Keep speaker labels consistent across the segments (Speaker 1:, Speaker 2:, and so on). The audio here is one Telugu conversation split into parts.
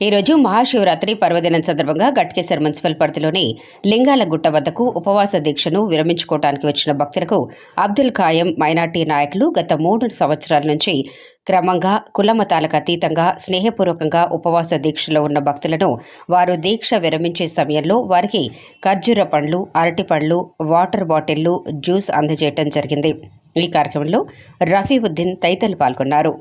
Speaker 1: ఈరోజు మహాశివరాత్రి పర్వదినం సందర్భంగా గట్కేసర్ మున్సిపల్ పరిధిలోని లింగాల గుట్ట వద్దకు ఉపవాస దీక్షను విరమించుకోవడానికి వచ్చిన భక్తులకు అబ్దుల్ ఖాయం మైనార్టీ నాయకులు గత మూడు సంవత్సరాల నుంచి క్రమంగా కులమతాలకు అతీతంగా స్నేహపూర్వకంగా ఉపవాస దీక్షలో ఉన్న భక్తులను వారు దీక్ష విరమించే సమయంలో వారికి ఖర్జూర పండ్లు అరటి పండ్లు వాటర్ బాటిళ్ళు జ్యూస్ అందజేయటం జరిగింది. ఈ కార్యక్రమంలో రఫీవుద్దీన్ తదితరులు పాల్గొన్నారు.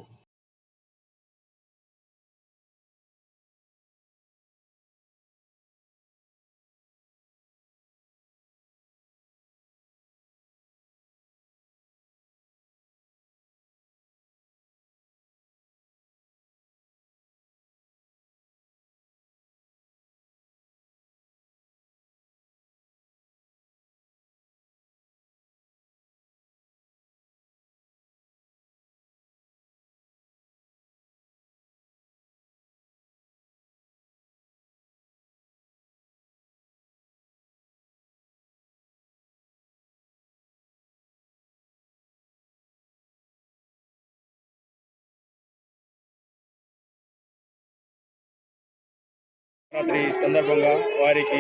Speaker 2: రాత్రి సందర్భంగా వారికి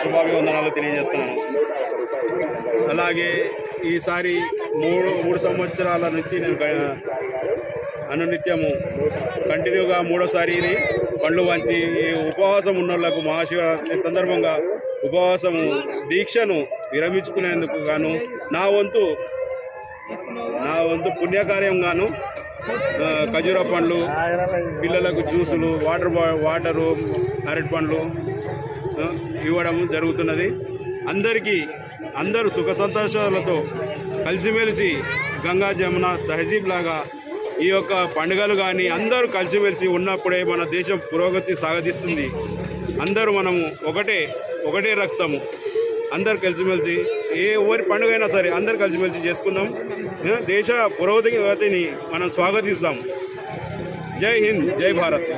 Speaker 2: శుభాభివందనాలు తెలియజేస్తున్నాను. అలాగే ఈసారి మూడు మూడు సంవత్సరాల నుంచి నేను అనునిత్యము కంటిన్యూగా మూడోసారి పండ్లు వంచి ఈ ఉపవాసం ఉన్న వాళ్ళకు మహాశివరాత్రి సందర్భంగా ఉపవాసము దీక్షను విరమించుకునేందుకు గాను నా వంతు నా వంతు పుణ్యకార్యం గాను ఖజూర పండ్లు పిల్లలకు జ్యూసులు వాటర్ బా వాటరు అరటి పండ్లు ఇవ్వడం జరుగుతున్నది. అందరికీ అందరూ సుఖ సంతోషాలతో కలిసిమెలిసి గంగా జమున తహజీబ్ లాగా ఈ యొక్క పండుగలు కానీ అందరూ కలిసిమెలిసి ఉన్నప్పుడే మన దేశం పురోగతి సాగతిస్తుంది అందరూ మనము ఒకటే ఒకటే రక్తము. అందరు కలిసిమెలిసి ఏ ఎవరి పండుగ అయినా సరే అందరు కలిసిమెలిసి చేసుకుందాం. దేశ పురోగతిని మనం స్వాగతిస్తాం. జై హింద్ జై భారత్.